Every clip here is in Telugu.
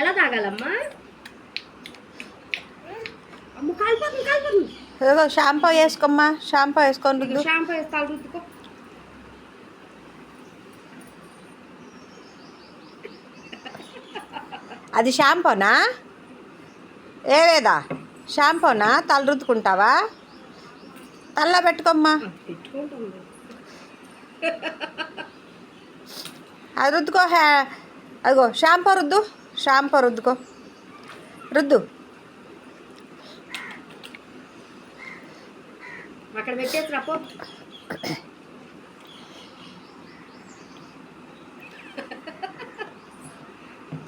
ఎలా తాగాలమ్మా? షాంపూ వేసుకోమ్మా షాంపూ వేసుకొని రుద్దు షాంపూ రుద్దుకో అది షాంపూనా? ఏవేదా షాంపూనా? తల రుద్దుకుంటావా? తల్ల పెట్టుకోమ్మా. అది రుద్దుకో హే. అదిగో షాంపూ రుద్దు. షాంపూ రుద్దుకో. రుద్దు. అక్కడ పెట్టేసి రాపో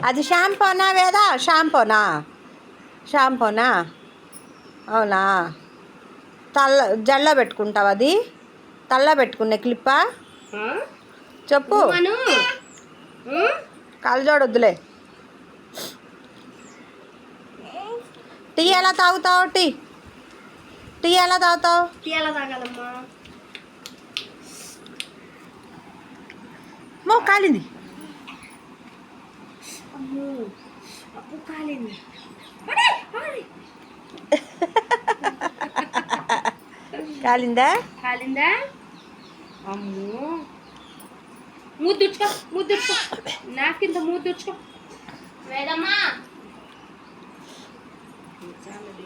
అది షాంపూనా వేదా? షాంపూనా? షాంపూనా? అవునా? తల్ల జల్ల పెట్టుకుంటావు అది? తల్ల పెట్టుకునే క్లిప్పా? చెప్పు. మను టీ ఎలా తాగుతావు? టీ. టీ ఎలా తాగుతావు? టీ ఎలా తాగాలమ్మా? మో కాలింది. అమ్మో అప్పు కాలింది. కాలిందా? కాలిందా? అమ్మో. ముద్దుచ్చుకో ముద్దుచ్చుకో నాకింత ముద్దుచ్చుకో వేదమ్మా. 家里